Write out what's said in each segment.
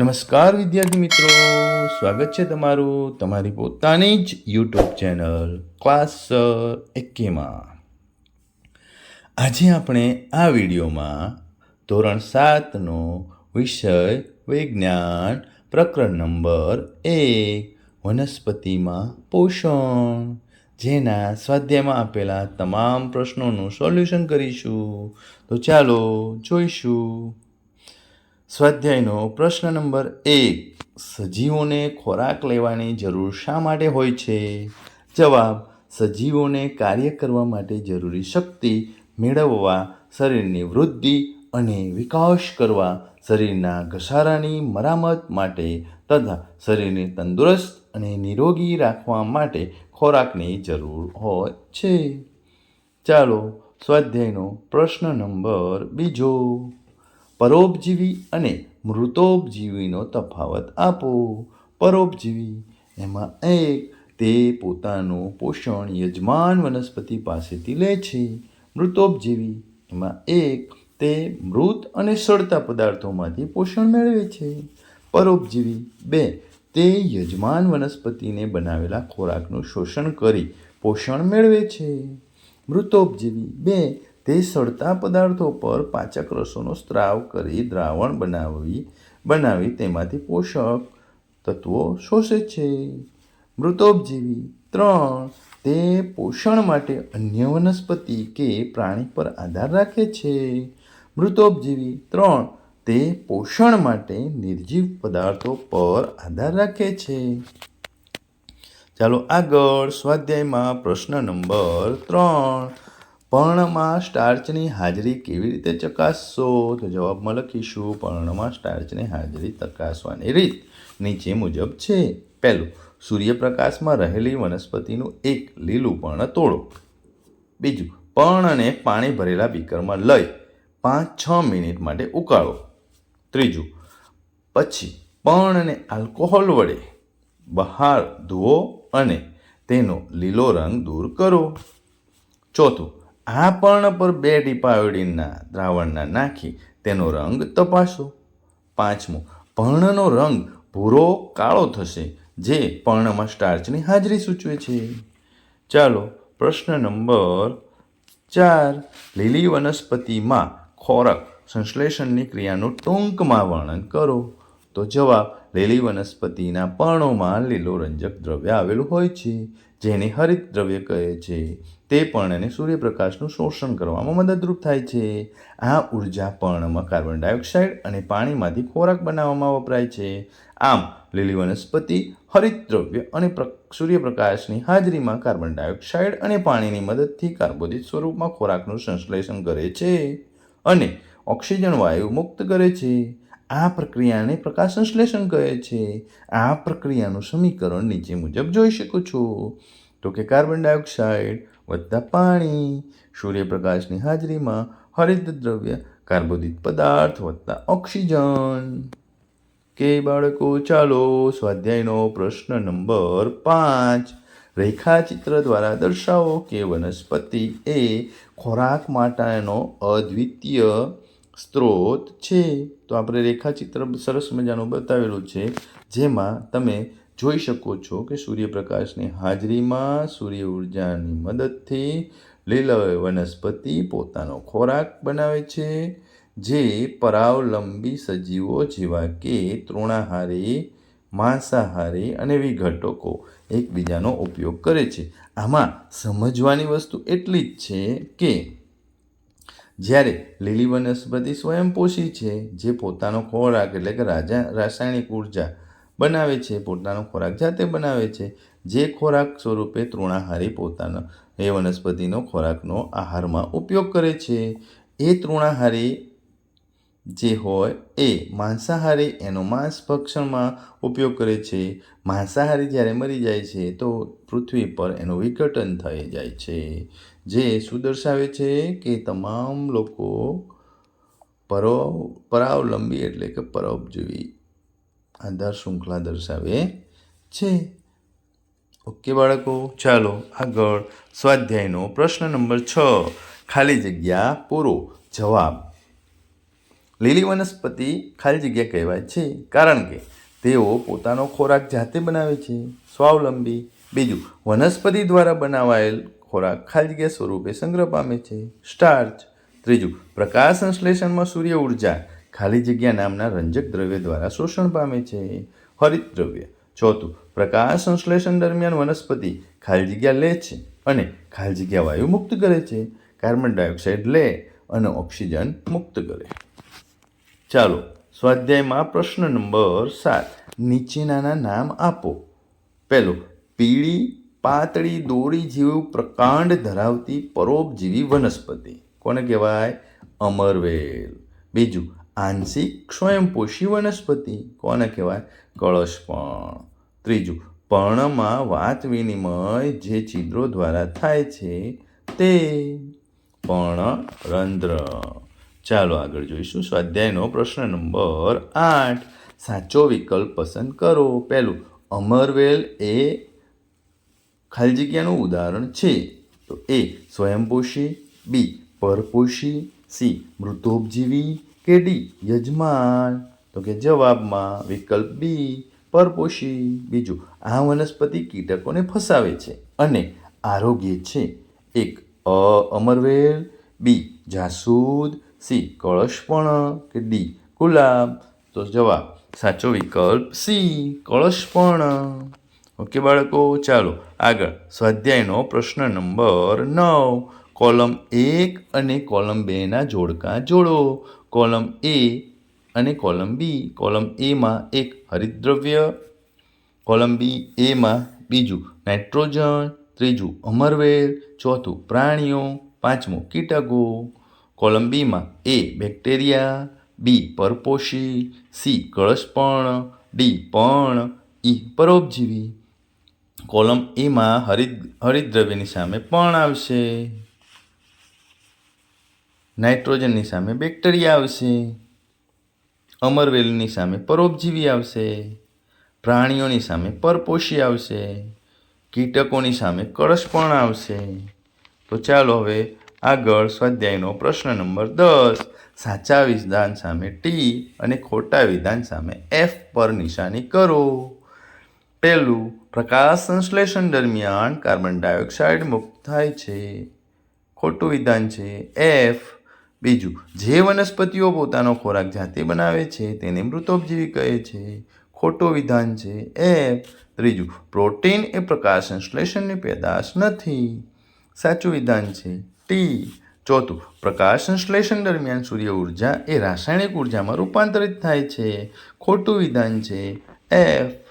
નમસ્કાર વિદ્યાર્થી મિત્રો, સ્વાગત છે તમારું તમારી પોતાની જ યુટ્યુબ ચેનલ ક્લાસ એકેમાં આજે આપણે આ વિડીયોમાં ધોરણ સાતનો વિષય વિજ્ઞાન પ્રકરણ નંબર એક, વનસ્પતિમાં પોષણ. જેના સ્વાધ્યાયમાં આપેલા તમામ પ્રશ્નોનું સોલ્યુશન કરીશું. તો ચાલો જોઈશું. સ્વાધ્યાયનો પ્રશ્ન નંબર એક. સજીવોને ખોરાક લેવાની જરૂર શા માટે હોય છે? જવાબ, સજીવોને કાર્ય કરવા માટે જરૂરી શક્તિ મેળવવા, શરીરની વૃદ્ધિ અને વિકાસ કરવા, શરીરના ઘસારાની મરામત માટે તથા શરીરને તંદુરસ્ત અને નિરોગી રાખવા માટે ખોરાકની જરૂર હોય છે. ચાલો સ્વાધ્યાયનો પ્રશ્ન નંબર બીજો. પરોપજીવી અને મૃતોપજીવીનો તફાવત આપો. પરોપજીવી, એમાં એક તે પોતાનું પોષણ યજમાન વનસ્પતિ પાસેથી લે છે. મૃતોપજીવી, એમાં એક તે મૃત અને સડતા પદાર્થોમાંથી પોષણ મેળવે છે. પરોપજીવી, બે તે યજમાન વનસ્પતિને બનાવેલા ખોરાકનું શોષણ કરી પોષણ મેળવે છે. મૃતોપજીવી, બે તે સડતા પદાર્થો પર પાચક રસોનો સ્ત્રાવ કરી દ્રાવણ બનાવી બનાવી તેમાંથી પોષક તત્વો શોષે છે. મૃતોપજીવી ત્રણ, તે પોષણ માટે અન્ય વનસ્પતિ કે પ્રાણી પર આધાર રાખે છે. મૃતોપજીવી ત્રણ, તે પોષણ માટે નિર્જીવ પદાર્થો પર આધાર રાખે છે. ચાલો આગળ સ્વાધ્યાયમાં પ્રશ્ન નંબર ત્રણ પર્ણમાં સ્ટાર્ચની હાજરી કેવી રીતે ચકાસશો? તો જવાબમાં લખીશું, પર્ણમાં સ્ટાર્ચની હાજરી ચકાસવાની રીત. નીચે મુજબ છે. પહેલું, સૂર્યપ્રકાશમાં રહેલી વનસ્પતિનું એક લીલું પર્ણ તોડો. બીજું પર્ણને પાણી ભરેલા બીકરમાં લઈ પાંચ છ મિનિટ માટે ઉકાળો. ત્રીજું, પછી પર્ણને આલ્કોહોલ વડે બહાર ધુઓ અને તેનો લીલો રંગ દૂર કરો. ચોથું આ પર્ણ પર બે ટીપા આયોડીનના દ્રાવણના નાખી તેનો રંગ તપાસો. પાંચમું, પર્ણનો રંગ ભૂરો કાળો થશે, જે પર્ણમાં સ્ટાર્ચની હાજરી સૂચવે છે. ચાલો, પ્રશ્ન નંબર ચાર, લીલી વનસ્પતિમાં ખોરાક સંશ્લેષણની ક્રિયાનું ટૂંકમાં વર્ણન કરો. તો જવાબ, લીલી વનસ્પતિના પર્ણોમાં લીલો રંજક દ્રવ્ય આવેલું હોય છે. જેને હરિત દ્રવ્ય કહે છે. તે પર્ણને સૂર્યપ્રકાશનું શોષણ કરવામાં મદદરૂપ થાય છે. આ ઊર્જા પર્ણમાં કાર્બન ડાયોક્સાઇડ અને પાણીમાંથી ખોરાક બનાવવામાં વપરાય છે. આમ, લીલી વનસ્પતિ, હરિત દ્રવ્ય અને સૂર્યપ્રકાશની હાજરીમાં કાર્બન ડાયોક્સાઇડ અને પાણીની મદદથી કાર્બોદિત સ્વરૂપમાં ખોરાકનું સંશ્લેષણ કરે છે અને ઓક્સિજન વાયુ મુક્ત કરે છે. આ પ્રક્રિયાને પ્રકાશ સંશ્લેષણ કહે છે. આ પ્રક્રિયાનું સમીકરણ નીચે મુજબ જોઈ શકો છો. તો કે કાર્બન ડાયોક્સાઇડ વત્તા પાણી, સૂર્યપ્રકાશની હાજરીમાં હરિત દ્રવ્ય, કાર્બોદિત પદાર્થ વત્તા ઓક્સિજન. કે બાળકો, ચાલો સ્વાધ્યાયનો પ્રશ્ન નંબર પાંચ. રેખાચિત્ર દ્વારા દર્શાવો કે વનસ્પતિ એ ખોરાક માટેનો અદ્વિતીય સ્ત્રોત છે. તો આપણે રેખાચિત્ર સરસ મજાનું બતાવેલું છે, જેમાં તમે જોઈ શકો છો કે સૂર્યપ્રકાશની હાજરીમાં સૂર્ય ઉર્જાની મદદથી લીલા વનસ્પતિ પોતાનો ખોરાક બનાવે છે, જે પરાવલંબી સજીવો જેવા કે તૃણાહારી, માંસાહારી અને વિઘટકો એકબીજાનો ઉપયોગ કરે છે. આમાં સમજવાની વસ્તુ એટલી જ છે કે જ્યારે લીલી વનસ્પતિ સ્વયંપોષી છે, જે પોતાનો ખોરાક એટલે કે રાજા, રાસાયણિક ઊર્જા બનાવે છે, પોતાનો ખોરાક જાતે બનાવે છે, જે ખોરાક સ્વરૂપે તૃણાહારી પોતાનો, એ વનસ્પતિનો ખોરાકનો આહારમાં ઉપયોગ કરે છે. એ તૃણાહારી જે હોય, એ માંસાહારી એનો માંસ ભક્ષણમાં ઉપયોગ કરે છે. માંસાહારી જ્યારે મરી જાય છે, તો પૃથ્વી પર એનું વિઘટન થઈ જાય છે. જે શું દર્શાવે છે કે તમામ લોકો પરો, પરાવલંબી એટલે કે પરોપજીવી આધાર શૃંખલા દર્શાવે છે. ઓકે, બાળકો, ચાલો આગળ સ્વાધ્યાયનો પ્રશ્ન નંબર છ. ખાલી જગ્યા પૂરો જવાબ. લીલી વનસ્પતિ ખાલી જગ્યા કહેવાય છે કારણ કે તેઓ પોતાનો ખોરાક જાતે બનાવે છે. સ્વાવલંબી. બીજું, વનસ્પતિ દ્વારા બનાવાયેલ ખોરાક જગ્યા સ્વરૂપે સંગ્રહ પામે છે. સ્ટાર્ચ. ત્રીજું, પ્રકાશ સંશ્લેષણમાં સૂર્ય ઊર્જા ખાલી જગ્યા નામના રંજક દ્રવ્ય દ્વારા શોષણ પામે છે. હરિત દ્રવ્ય. ચોથું, પ્રકાશ સંશ્લેષણ દરમિયાન વનસ્પતિ ખાલી જગ્યા લે છે અને ખાલી જગ્યા વાયુ મુક્ત કરે છે. કાર્બન ડાયોક્સાઇડ લે અને ઓક્સિજન મુક્ત કરે. ચાલો, સ્વાધ્યાયમાં પ્રશ્ન નંબર સાત, નીચેનાના નામ આપો. પહેલું, પીળી પાતળી દોરી જેવું પ્રકાંડ ધરાવતી પરોપજીવી વનસ્પતિ. કોને કહેવાય? અમરવેલ. બીજું, આંશિક સ્વયંપોષી વનસ્પતિ. કોને કહેવાય? કળશપણ ત્રીજું, પર્ણમાં વાત વિનિમય જે છિદ્રો દ્વારા થાય છે તે પર્ણરંધ્ર. ચાલો આગળ જોઈશું સ્વાધ્યાયનો પ્રશ્ન નંબર આઠ. સાચો વિકલ્પ પસંદ કરો. પહેલું, અમરવેલ એ ખાલી જગ્યાનું ઉદાહરણ છે. તો એ સ્વયંપોષી, બી પરપોષી, સી મૃતોપજીવી, કે ડી યજમાન. તો કે જવાબમાં વિકલ્પ બી પરપોષી. બીજું, આ વનસ્પતિ કીટકોને ફસાવે છે અને આરોગ્ય છે. એક, અ અમરવેલ, બી જાસૂદ, સી કળશપણ, કે ડી ગુલાબ. તો જવાબ, સાચો વિકલ્પ સી કળશપર્ણ ઓકે, બાળકો, ચાલો આગળ. સ્વાધ્યાયનો પ્રશ્ન નંબર નવ. કોલમ એક અને કોલમ બેના જોડકા જોડો. કોલમ એ અને કોલમ બી. કોલમ એમાં એક હરિદ્રવ્ય, કોલમ બી એમાં બીજું નાઇટ્રોજન, ત્રીજું અમરવેલ, ચોથું પ્રાણીઓ, પાંચમું કીટકો કોલમ બીમાં એ બેક્ટેરિયા, બી પરપોષી, સી કળશપણ, ડી પણ ઈ પરોપજીવી. કોલમ એમાં હરિત હરિતદ્રવ્યની સામે પણ આવશે. નાઇટ્રોજનની સામે બેક્ટેરિયા આવશે. અમરવેલની સામે પરોપજીવી આવશે. પ્રાણીઓની સામે પરપોષી આવશે. કીટકોની સામે કળશ પણ આવશે. તો ચાલો હવે આગળ સ્વાધ્યાયનો પ્રશ્ન નંબર દસ. સાચા વિધાન સામે ટી અને ખોટા વિધાન સામે એફ પર નિશાની કરો. પહેલું પ્રકાશ સંશ્લેષણ દરમિયાન કાર્બન ડાયોક્સાઇડ મુક્ત થાય છે. ખોટું વિધાન છે. એફ બીજું, જે વનસ્પતિઓ પોતાનો ખોરાક જાતે બનાવે છે, તેને મૃતોપજીવી કહે છે. ખોટું વિધાન છે. એફ ત્રીજું, પ્રોટીન એ પ્રકાશ સંશ્લેષણની પેદાશ નથી. સાચું વિધાન છે. ટી ચોથું, પ્રકાશ સંશ્લેષણ દરમિયાન સૂર્ય ઊર્જા એ રાસાયણિક ઉર્જામાં રૂપાંતરિત થાય છે. ખોટું વિધાન છે. એફ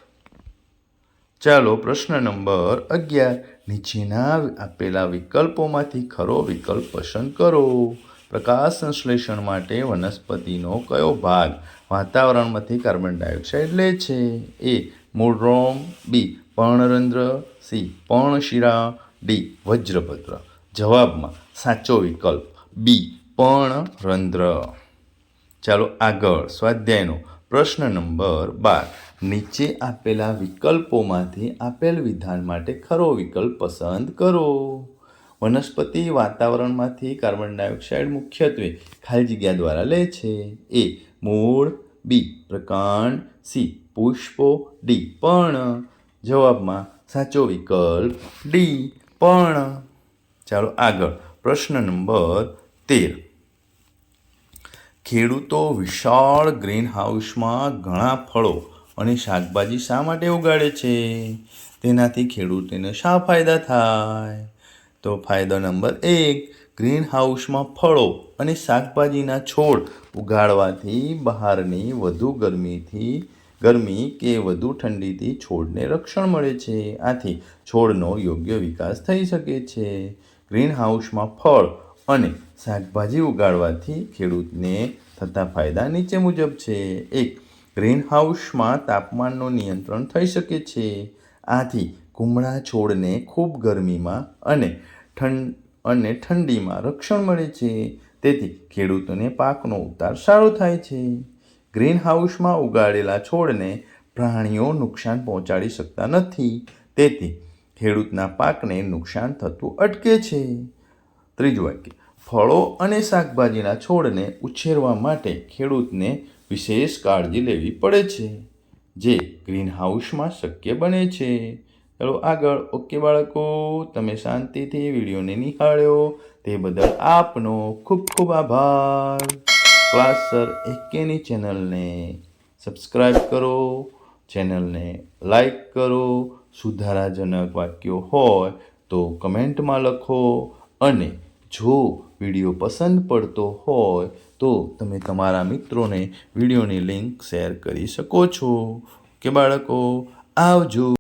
ચાલો પ્રશ્ન નંબર અગિયાર. નીચેના આપેલા વિકલ્પોમાંથી ખરો વિકલ્પ પસંદ કરો. પ્રકાશ સંશ્લેષણ માટે વનસ્પતિનો કયો ભાગ વાતાવરણમાંથી કાર્બન ડાયોક્સાઇડ લે છે? એ, મૂળરોમ. બી, પર્ણરંધ્ર. સી, પર્ણશિરા. ડી, વજ્રપત્ર. જવાબમાં સાચો વિકલ્પ. બી, પર્ણરંધ્ર. ચાલો આગળ સ્વાધ્યાયનો પ્રશ્ન નંબર બાર. નીચે આપેલા વિકલ્પોમાંથી આપેલ વિધાન માટે ખરો વિકલ્પ પસંદ કરો. વનસ્પતિ વાતાવરણમાંથી કાર્બન ડાયોક્સાઇડ મુખ્યત્વે ખાલી જગ્યા દ્વારા લે છે. એ મૂળ, બી પ્રકાંડ, સી પુષ્પો, ડી પણ જવાબમાં સાચો વિકલ્પ ડી પણ ચાલો આગળ, પ્રશ્ન નંબર તેર. ખેડૂતો વિશાળ ગ્રીન હાઉસમાં ઘણા ફળો અને શાકભાજી શા માટે ઉગાડે છે? તેનાથી ખેડૂતોને શા ફાયદા થાય? તો ફાયદો નંબર એક ગ્રીન હાઉસમાં ફળો અને શાકભાજીના છોડ ઉગાડવાથી બહારની વધુ ગરમીથી, ગરમી કે વધુ ઠંડીથી છોડને રક્ષણ મળે છે. આથી છોડનો યોગ્ય વિકાસ થઈ શકે છે. ગ્રીન હાઉસમાં ફળ અને શાકભાજી ઉગાડવાથી ખેડૂતને થતા ફાયદા નીચે મુજબ છે. એક ગ્રીન હાઉસમાં તાપમાનનું નિયંત્રણ થઈ શકે છે. આથી કુમળા છોડને ખૂબ ગરમીમાં અને ઠંડ, અને ઠંડીમાં રક્ષણ મળે છે. તેથી ખેડૂતોને પાકનો ઉતાર સારો થાય છે. ગ્રીનહાઉસમાં ઉગાડેલા છોડને પ્રાણીઓ નુકસાન પહોંચાડી શકતા નથી. તેથી ખેડૂતના પાકને નુકસાન થતું અટકે છે. ત્રીજું વાક્ય, ફળો અને શાકભાજીના છોડને ઉછેરવા માટે ખેડૂતને વિશેષ કાળજી લેવી પડે છે, જે ગ્રીન હાઉસમાં શક્ય બને છે. ચાલો આગળ. ઓકે બાળકો, તમે શાંતિથી વિડીયોને નિહાળ્યો. તે બદલ આપનો ખૂબ ખૂબ આભાર. ક્લાસ સર એકેની ચેનલને સબસ્ક્રાઈબ કરો, ચેનલને લાઈક કરો. સુધારાજનક વાક્યો હોય તો કમેન્ટમાં લખો અને જો વીડિયો પસંદ પડતો હોય તો તમે તમારા મિત્રોને વિડીયોની લિંક શેર કરી શકો છો. કે બાળકો, આવજો.